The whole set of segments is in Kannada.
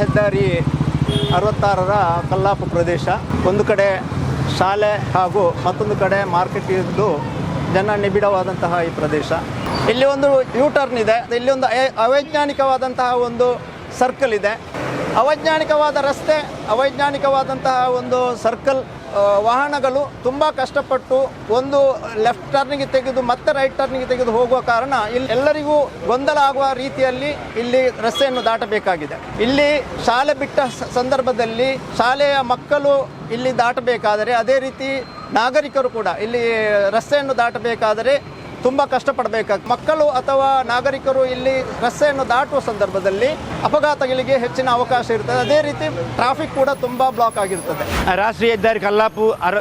ಹೆದ್ದಾರಿ ಅರವತ್ತಾರರ ಕಲ್ಲಾಪು ಪ್ರದೇಶ. ಒಂದು ಕಡೆ ಶಾಲೆ ಹಾಗೂ ಮತ್ತೊಂದು ಕಡೆ ಮಾರ್ಕೆಟ್ ಇದ್ದು ಜನ ನಿಬಿಡವಾದಂತಹ ಈ ಪ್ರದೇಶ. ಇಲ್ಲಿ ಒಂದು ಯೂ ಟರ್ನ್ ಇದೆ. ಇಲ್ಲಿ ಒಂದು ಅವೈಜ್ಞಾನಿಕವಾದಂತಹ ಒಂದು ಸರ್ಕಲ್ ಇದೆ. ಅವೈಜ್ಞಾನಿಕವಾದ ರಸ್ತೆ, ಅವೈಜ್ಞಾನಿಕವಾದಂತಹ ಒಂದು ಸರ್ಕಲ್ ವಾಹನಗಳು ತುಂಬ ಕಷ್ಟಪಟ್ಟು ಒಂದು ಲೆಫ್ಟ್ ಟರ್ನಿಗೆ ತೆಗೆದು ಮತ್ತೆ ರೈಟ್ ಟರ್ನಿಗೆ ತೆಗೆದು ಹೋಗುವ ಕಾರಣ ಇಲ್ಲಿ ಎಲ್ಲರಿಗೂ ಗೊಂದಲ ಆಗುವ ರೀತಿಯಲ್ಲಿ ಇಲ್ಲಿ ರಸ್ತೆಯನ್ನು ದಾಟಬೇಕಾಗಿದೆ. ಇಲ್ಲಿ ಶಾಲೆ ಬಿಟ್ಟ ಸಂದರ್ಭದಲ್ಲಿ ಶಾಲೆಯ ಮಕ್ಕಳು ಇಲ್ಲಿ ದಾಟಬೇಕಾದರೆ ಅದೇ ರೀತಿ ನಾಗರಿಕರು ಕೂಡ ಇಲ್ಲಿ ರಸ್ತೆಯನ್ನು ದಾಟಬೇಕಾದರೆ ತುಂಬ ಕಷ್ಟಪಡಬೇಕಾಗ್ತದೆ ಮಕ್ಕಳು ಅಥವಾ ನಾಗರಿಕರು ಇಲ್ಲಿ ರಸ್ತೆಯನ್ನು ದಾಟುವ ಸಂದರ್ಭದಲ್ಲಿ ಅಪಘಾತಗಳಿಗೆ ಹೆಚ್ಚಿನ ಅವಕಾಶ ಇರ್ತದೆ. ಅದೇ ರೀತಿ ಟ್ರಾಫಿಕ್ ಕೂಡ ತುಂಬ ಬ್ಲಾಕ್ ಆಗಿರ್ತದೆ. ರಾಷ್ಟ್ರೀಯ ಹೆದ್ದಾರಿ ಕಲ್ಲಾಪು, ಅರ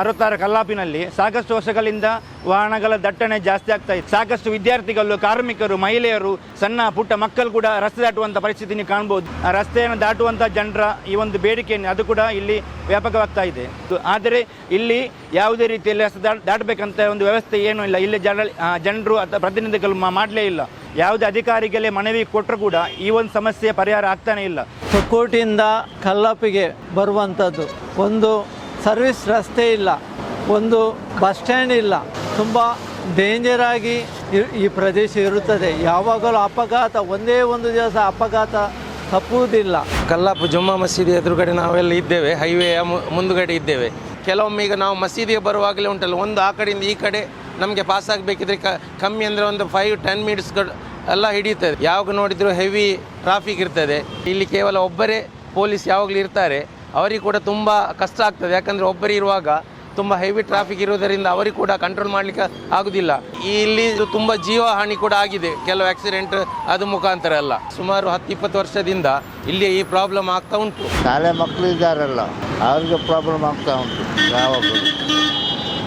ಅರವತ್ತಾರು ಕಲ್ಲಾಪಿನಲ್ಲಿ ಸಾಕಷ್ಟು ವರ್ಷಗಳಿಂದ ವಾಹನಗಳ ದಟ್ಟಣೆ ಜಾಸ್ತಿ ಆಗ್ತಾ ಇದೆ ಸಾಕಷ್ಟು ವಿದ್ಯಾರ್ಥಿಗಳು, ಕಾರ್ಮಿಕರು, ಮಹಿಳೆಯರು, ಸಣ್ಣ, ಪುಟ್ಟ ಮಕ್ಕಳು ಕೂಡ ರಸ್ತೆ ದಾಟುವಂಥ ಪರಿಸ್ಥಿತಿ ಕಾಣಬಹುದು ರಸ್ತೆಯನ್ನು ದಾಟುವಂಥ ಜನರ ಈ ಒಂದು ಬೇಡಿಕೆಯನ್ನು ಅದು ಕೂಡ ಇಲ್ಲಿ ವ್ಯಾಪಕವಾಗ್ತಾ ಇದೆ. ಆದರೆ ಇಲ್ಲಿ ಯಾವುದೇ ರೀತಿಯಲ್ಲಿ ರಸ್ತೆ ದಾಟಬೇಕಂತ ಒಂದು ವ್ಯವಸ್ಥೆ ಏನೂ ಇಲ್ಲ. ಇಲ್ಲಿ ಜನ ಜನರು ಅಥವಾ ಪ್ರತಿನಿಧಿಗಳು ಮಾಡಲೇ ಇಲ್ಲ. ಯಾವುದೇ ಅಧಿಕಾರಿಗಳೇ ಮನವಿ ಕೊಟ್ಟರು ಕೂಡ ಈ ಒಂದು ಸಮಸ್ಯೆ ಪರಿಹಾರ ಆಗ್ತಾನೆ ಇಲ್ಲ. ಕೋಟಿಯಿಂದ ಕಲ್ಲಪ್ಪಿಗೆ ಬರುವಂಥದ್ದು. ಒಂದು ಸರ್ವಿಸ್ ರಸ್ತೆ ಇಲ್ಲ. ಒಂದು ಬಸ್ ಸ್ಟ್ಯಾಂಡ್ ಇಲ್ಲ. ತುಂಬ ಡೇಂಜರ್ ಆಗಿ ಈ ಪ್ರದೇಶ ಇರುತ್ತದೆ. ಯಾವಾಗಲೂ ಅಪಘಾತ, ಒಂದೇ ಒಂದು ದಿವಸ ಅಪಘಾತ ತಪ್ಪುವುದಿಲ್ಲ. ಕಲ್ಲಾಪು ಜುಮ್ಮಾ ಮಸೀದಿ ಎದುರುಗಡೆ ನಾವೆಲ್ಲ ಇದ್ದೇವೆ ಹೈವೇಯ ಮುಂದುಗಡೆ ಇದ್ದೇವೆ. ಕೆಲವೊಮ್ಮೆ ಈಗ ನಾವು ಮಸೀದಿಗೆ ಬರುವಾಗಲೇ ಉಂಟಲ್ಲ, ಒಂದು ಆ ಕಡೆಯಿಂದ ಈ ಕಡೆ ನಮಗೆ ಪಾಸ್ ಆಗಬೇಕಿದ್ರೆ ಕಮ್ಮಿ ಅಂದರೆ ಒಂದು ಫೈವ್ ಟೆನ್ ಮಿನಿಟ್ಸ್ಗಳು ಎಲ್ಲ ಹಿಡಿಯುತ್ತದೆ. ಯಾವಾಗ ನೋಡಿದರೂ ಹೆವಿ ಟ್ರಾಫಿಕ್ ಇರ್ತದೆ. ಇಲ್ಲಿ ಕೇವಲ ಒಬ್ಬರೇ ಪೊಲೀಸ್ ಯಾವಾಗಲೂ ಇರ್ತಾರೆ. ಅವರಿಗೆ ಕೂಡ ತುಂಬ ಕಷ್ಟ ಆಗ್ತದೆ. ಯಾಕಂದರೆ ಒಬ್ಬರೇ ಇರುವಾಗ ತುಂಬ ಹೆವಿ ಟ್ರಾಫಿಕ್ ಇರುವುದರಿಂದ ಅವರಿಗೆ ಕೂಡ ಕಂಟ್ರೋಲ್ ಮಾಡಲಿಕ್ಕೆ ಆಗುದಿಲ್ಲ. ಇಲ್ಲಿ ತುಂಬ ಜೀವ ಹಾನಿ ಕೂಡ ಆಗಿದೆ. ಕೆಲವು ಆಕ್ಸಿಡೆಂಟ್ ಅದು ಮುಖಾಂತರ ಅಲ್ಲ. ಸುಮಾರು ಹತ್ತು, ಇಪ್ಪತ್ತು ವರ್ಷದಿಂದ ಇಲ್ಲಿ ಈ ಪ್ರಾಬ್ಲಮ್ ಆಗ್ತಾ ಉಂಟು. ಶಾಲೆ ಮಕ್ಕಳು ಇದ್ದಾರಲ್ಲ, ಅವ್ರಿಗೆ ಪ್ರಾಬ್ಲಮ್ ಆಗ್ತಾ ಉಂಟು ಯಾವಾಗಲೂ.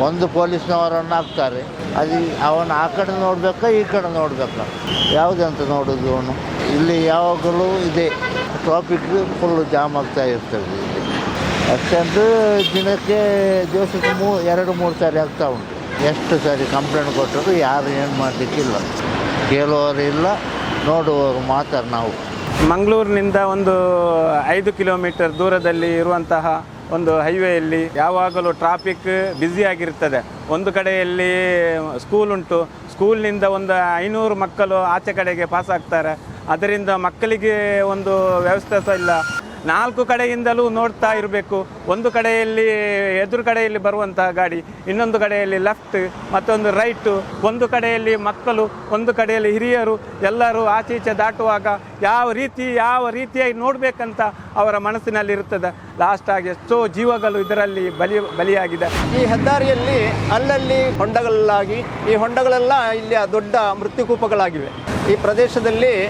ಒಂದು ಪೊಲೀಸ್ನವರನ್ನು ಹಾಕ್ತಾರೆ. ಅದು ಅವನು ಆ ಕಡೆ ನೋಡಬೇಕಾ, ಈ ಕಡೆ ನೋಡಬೇಕಾ? ಯಾವುದಂತ ನೋಡೋದು ಅವನು? ಇಲ್ಲಿ ಯಾವಾಗಲೂ ಇದೆ. ಟ್ರಾಫಿಕ್ ಫುಲ್ಲು ಜಾಮ್ ಆಗ್ತಾ ಇರ್ತದೆ ಅಷ್ಟಂತೂ ದಿನಕ್ಕೆ ದಿವಸಕ್ಕೆ ಮೂ, ಎರಡು, ಮೂರು ಸಾರಿ ಆಗ್ತಾ ಉಂಟು. ಎಷ್ಟು ಸಾರಿ ಕಂಪ್ಲೇಂಟ್ ಕೊಟ್ಟರು ಯಾರು ಏನು ಮಾಡಲಿಕ್ಕಿಲ್ಲ. ಕೇಳುವವರು ಇಲ್ಲ, ನೋಡುವವರು ಮಾತ್ರ ನಾವು. ಮಂಗಳೂರಿನಿಂದ ಒಂದು ಐದು ಕಿಲೋಮೀಟರ್ ದೂರದಲ್ಲಿ ಇರುವಂತಹ ಒಂದು ಹೈವೇಯಲ್ಲಿ ಯಾವಾಗಲೂ ಟ್ರಾಫಿಕ್ ಬ್ಯುಸಿಯಾಗಿರ್ತದೆ ಒಂದು ಕಡೆಯಲ್ಲಿ ಸ್ಕೂಲ್ ಉಂಟು. ಸ್ಕೂಲ್ನಿಂದ ಒಂದು ಐನೂರು ಮಕ್ಕಳು ಆಚೆ ಕಡೆಗೆ ಪಾಸ್ ಆಗ್ತಾರೆ. ಅದರಿಂದ ಮಕ್ಕಳಿಗೆ ಒಂದು ವ್ಯವಸ್ಥೆ ಸಹ ಇಲ್ಲ. ನಾಲ್ಕು ಕಡೆಯಿಂದಲೂ ನೋಡ್ತಾ ಇರಬೇಕು. ಒಂದು ಕಡೆಯಲ್ಲಿ ಎದುರು ಕಡೆಯಲ್ಲಿ ಬರುವಂತಹ ಗಾಡಿ, ಇನ್ನೊಂದು ಕಡೆಯಲ್ಲಿ ಲೆಫ್ಟ್ ಮತ್ತೊಂದು ರೈಟು ಒಂದು ಕಡೆಯಲ್ಲಿ ಮಕ್ಕಳು, ಒಂದು ಕಡೆಯಲ್ಲಿ ಹಿರಿಯರು, ಎಲ್ಲರೂ ಆಚೀಚೆ ದಾಟುವಾಗ ಯಾವ ರೀತಿ, ಯಾವ ರೀತಿಯಾಗಿ ನೋಡಬೇಕಂತ ಅವರ ಮನಸ್ಸಿನಲ್ಲಿ ಇರುತ್ತದೆ ಲಾಸ್ಟ್ ಆಗಿ ಎಷ್ಟೋ ಜೀವಗಳು ಇದರಲ್ಲಿ ಬಲಿ, ಬಲಿಯಾಗಿದೆ. ಈ ಹೆದ್ದಾರಿಯಲ್ಲಿ ಅಲ್ಲಲ್ಲಿ ಹೊಂಡಗಳಾಗಿ ಈ ಹೊಂಡಗಳೆಲ್ಲ ಇಲ್ಲಿಯ ದೊಡ್ಡ ಮೃತ್ಯುಕೂಪಗಳಾಗಿವೆ. ಈ ಪ್ರದೇಶದಲ್ಲಿ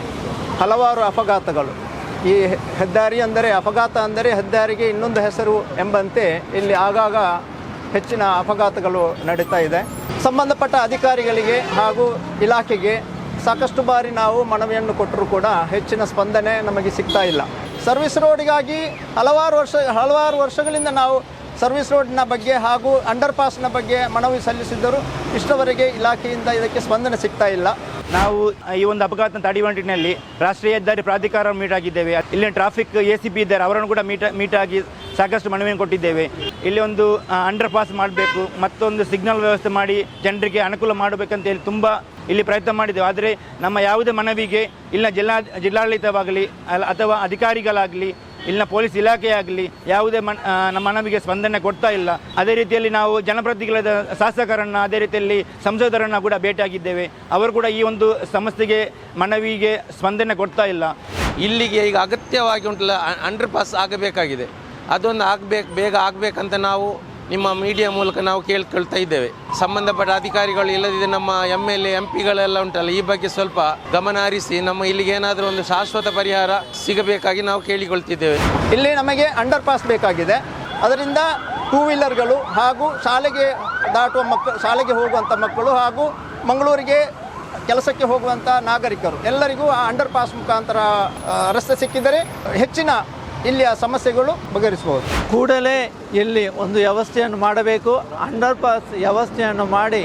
ಹಲವಾರು ಅಪಘಾತಗಳು. ಈ ಹೆದ್ದಾರಿ ಅಂದರೆ, ಅಪಘಾತ ಅಂದರೆ ಹೆದ್ದಾರಿಗೆ ಇನ್ನೊಂದು ಹೆಸರು ಎಂಬಂತೆ ಇಲ್ಲಿ ಆಗಾಗ ಹೆಚ್ಚಿನ ಅಪಘಾತಗಳು ನಡೀತಾ ಇದೆ. ಸಂಬಂಧಪಟ್ಟ ಅಧಿಕಾರಿಗಳಿಗೆ ಹಾಗೂ ಇಲಾಖೆಗೆ ಸಾಕಷ್ಟು ಬಾರಿ ನಾವು ಮನವಿಯನ್ನು ಕೊಟ್ಟರೂ ಕೂಡ ಹೆಚ್ಚಿನ ಸ್ಪಂದನೆ ನಮಗೆ ಸಿಗ್ತಾ ಇಲ್ಲ. ಸರ್ವಿಸ್ ರೋಡಿಗಾಗಿ ಹಲವಾರು ವರ್ಷ, ಹಲವಾರು ವರ್ಷಗಳಿಂದ ನಾವು ಸರ್ವಿಸ್ ರೋಡ್ನ ಬಗ್ಗೆ ಹಾಗೂ ಅಂಡರ್ ಪಾಸ್ನ ಬಗ್ಗೆ ಮನವಿ ಸಲ್ಲಿಸಿದ್ದರೂ ಇಷ್ಟವರೆಗೆ ಇಲಾಖೆಯಿಂದ ಇದಕ್ಕೆ ಸ್ಪಂದನೆ ಸಿಗ್ತಾ ಇಲ್ಲ. ನಾವು ಈ ಒಂದು ಅಪಘಾತ ತಡೆಯುವ ನಿಟ್ಟಿನಲ್ಲಿ ರಾಷ್ಟ್ರೀಯ ಹೆದ್ದಾರಿ ಪ್ರಾಧಿಕಾರ ಮೀಟ್ ಆಗಿದ್ದೇವೆ ಇಲ್ಲಿ ಟ್ರಾಫಿಕ್ ಎ ಸಿ ಪಿ ಇದ್ದಾರೆ ಅವರನ್ನು ಕೂಡ ಮೀಟ್ ಮೀಟ್ ಆಗಿ ಸಾಕಷ್ಟು ಮನವಿಯನ್ನು ಕೊಟ್ಟಿದ್ದೇವೆ. ಇಲ್ಲಿ ಒಂದು ಅಂಡರ್ ಪಾಸ್ ಮಾಡಬೇಕು. ಮತ್ತೊಂದು ಸಿಗ್ನಲ್ ವ್ಯವಸ್ಥೆ ಮಾಡಿ ಜನರಿಗೆ ಅನುಕೂಲ ಮಾಡಬೇಕಂತ ಹೇಳಿ ತುಂಬ ಇಲ್ಲಿ ಪ್ರಯತ್ನ ಮಾಡಿದ್ದೇವೆ. ಆದರೆ ನಮ್ಮ ಯಾವುದೇ ಮನವಿಗೆ ಇಲ್ಲಿನ ಜಿಲ್ಲಾ, ಜಿಲ್ಲಾಡಳಿತವಾಗಲಿ ಅಥವಾ ಅಧಿಕಾರಿಗಳಾಗಲಿ ಇಲ್ಲಿನ ಪೊಲೀಸ್ ಇಲಾಖೆ ಆಗಲಿ, ಯಾವುದೇ ಮನ್ ನಮ್ಮ ಮನವಿಗೆ ಸ್ಪಂದನೆ ಕೊಡ್ತಾ ಇಲ್ಲ. ಅದೇ ರೀತಿಯಲ್ಲಿ ನಾವು ಜನಪ್ರತಿನಿಧಿಗಳಾದ ಶಾಸಕರನ್ನ, ಅದೇ ರೀತಿಯಲ್ಲಿ ಸಂಸದರನ್ನ ಕೂಡ ಭೇಟಿಯಾಗಿದ್ದೇವೆ. ಅವರು ಕೂಡ ಈ ಒಂದು ಸಮಸ್ಯೆಗೆ, ಮನವಿಗೆ ಸ್ಪಂದನೆ ಕೊಡ್ತಾ ಇಲ್ಲ. ಇಲ್ಲಿಗೆ ಈಗ ಅಗತ್ಯವಾಗಿ ಉಂಟಲ್ಲ ಅಂಡರ್ ಪಾಸ್ ಆಗಬೇಕಾಗಿದೆ. ಅದೊಂದು ಆಗಬೇಕು, ಬೇಗ ಆಗಬೇಕಂತ ನಾವು ನಿಮ್ಮ ಮೀಡಿಯಾ ಮೂಲಕ ನಾವು ಕೇಳ್ಕೊಳ್ತಾ ಇದ್ದೇವೆ. ಸಂಬಂಧಪಟ್ಟ ಅಧಿಕಾರಿಗಳು ಇಲ್ಲದಿದ್ದರೆ ನಮ್ಮ ಎಂ ಎಲ್ ಎ ಎಂ ಪಿಗಳೆಲ್ಲ ಉಂಟಲ್ಲ, ಈ ಬಗ್ಗೆ ಸ್ವಲ್ಪ ಗಮನ ಹರಿಸಿ, ನಮ್ಮ ಇಲ್ಲಿಗೆ ಏನಾದರೂ ಒಂದು ಶಾಶ್ವತ ಪರಿಹಾರ ಸಿಗಬೇಕಾಗಿ ನಾವು ಕೇಳಿಕೊಳ್ತಿದ್ದೇವೆ. ಇಲ್ಲಿ ನಮಗೆ ಅಂಡರ್ ಪಾಸ್ ಬೇಕಾಗಿದೆ. ಅದರಿಂದ ಟೂ ವೀಲರ್ಗಳು ಹಾಗೂ ಶಾಲೆಗೆ ದಾಟುವ ಮಕ್ಕಳು ಶಾಲೆಗೆ ಹೋಗುವಂಥ ಮಕ್ಕಳು ಹಾಗೂ ಮಂಗಳೂರಿಗೆ ಕೆಲಸಕ್ಕೆ ಹೋಗುವಂಥ ನಾಗರಿಕರು. ಎಲ್ಲರಿಗೂ ಆ ಅಂಡರ್ ಪಾಸ್ ಮುಖಾಂತರ ರಸ್ತೆ ಸಿಕ್ಕಿದರೆ ಹೆಚ್ಚಿನ ಇಲ್ಲಿಯ ಸಮಸ್ಯೆಗಳು ಬಗೆಹರಿಸಬಹುದು. ಕೂಡಲೇ ಇಲ್ಲಿ ಒಂದು ವ್ಯವಸ್ಥೆಯನ್ನು ಮಾಡಬೇಕು. ಅಂಡರ್ ಪಾಸ್ ವ್ಯವಸ್ಥೆಯನ್ನು ಮಾಡಿ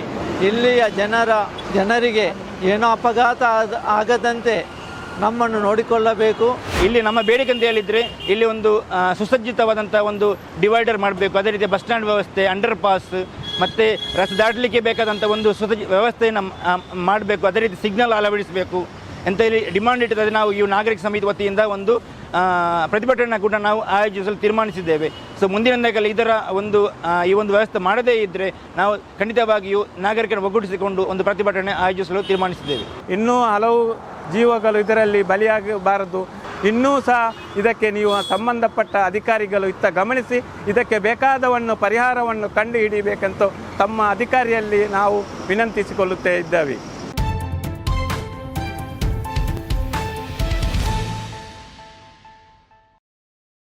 ಇಲ್ಲಿಯ ಜನರ ಜನರಿಗೆ ಏನೋ ಅಪಘಾತ ಆಗದಂತೆ ನಮ್ಮನ್ನು ನೋಡಿಕೊಳ್ಳಬೇಕು. ಇಲ್ಲಿ ನಮ್ಮ ಬೇಡಿಕೆ ಅಂತ ಹೇಳಿದರೆ ಇಲ್ಲಿ ಒಂದು ಆ, ಸುಸಜ್ಜಿತವಾದಂಥ ಒಂದು ಡಿವೈಡರ್ ಮಾಡಬೇಕು. ಅದೇ ರೀತಿ ಬಸ್ ಸ್ಟ್ಯಾಂಡ್ ವ್ಯವಸ್ಥೆ ಅಂಡರ್ ಪಾಸ್ ಮತ್ತು ರಸ್ತೆ ದಾಟಲಿಕ್ಕೆ ಬೇಕಾದಂಥ ಒಂದು ಸುಸಜ್ಜಿ ವ್ಯವಸ್ಥೆಯನ್ನು ಮಾಡಬೇಕು. ಅದೇ ರೀತಿ ಸಿಗ್ನಲ್ ಅಳವಡಿಸಬೇಕು. ಅಂತ ಹೇಳಿ ಡಿಮಾಂಡ್ ಇಟ್ಟಿದ್ದಾರೆ. ನಾವು ಈ ನಾಗರಿಕ ಸಮಿತಿ ವತಿಯಿಂದ ಒಂದು ಪ್ರತಿಭಟನಾ ಕೂಡ ನಾವು ಆಯೋಜಿಸಲು ತೀರ್ಮಾನಿಸಿದ್ದೇವೆ. ಸೊ ಮುಂದಿನ ದಿನಗಳಲ್ಲಿ ಇದರ ಒಂದು ಈ ಒಂದು ವ್ಯವಸ್ಥೆ ಮಾಡದೇ ಇದ್ದರೆ ನಾವು ಖಂಡಿತವಾಗಿಯೂ ನಾಗರಿಕರನ್ನು ಒಗ್ಗೂಡಿಸಿಕೊಂಡು ಒಂದು ಪ್ರತಿಭಟನೆ ಆಯೋಜಿಸಲು ತೀರ್ಮಾನಿಸಿದ್ದೇವೆ. ಇನ್ನೂ ಹಲವು ಜೀವಗಳು ಇದರಲ್ಲಿ ಬಲಿಯಾಗಬಾರದು. ಇನ್ನೂ ಸಹ ಇದಕ್ಕೆ ನೀವು ಸಂಬಂಧಪಟ್ಟ ಅಧಿಕಾರಿಗಳು ಇತ್ತ ಗಮನಿಸಿ, ಇದಕ್ಕೆ ಬೇಕಾದವನ್ನು ಪರಿಹಾರವನ್ನು ಕಂಡುಹಿಡಿಯಬೇಕಂತ ತಮ್ಮ ಅಧಿಕಾರಿಯಲ್ಲಿ ನಾವು ವಿನಂತಿಸಿಕೊಳ್ಳುತ್ತೇ ಇದ್ದೇವೆ.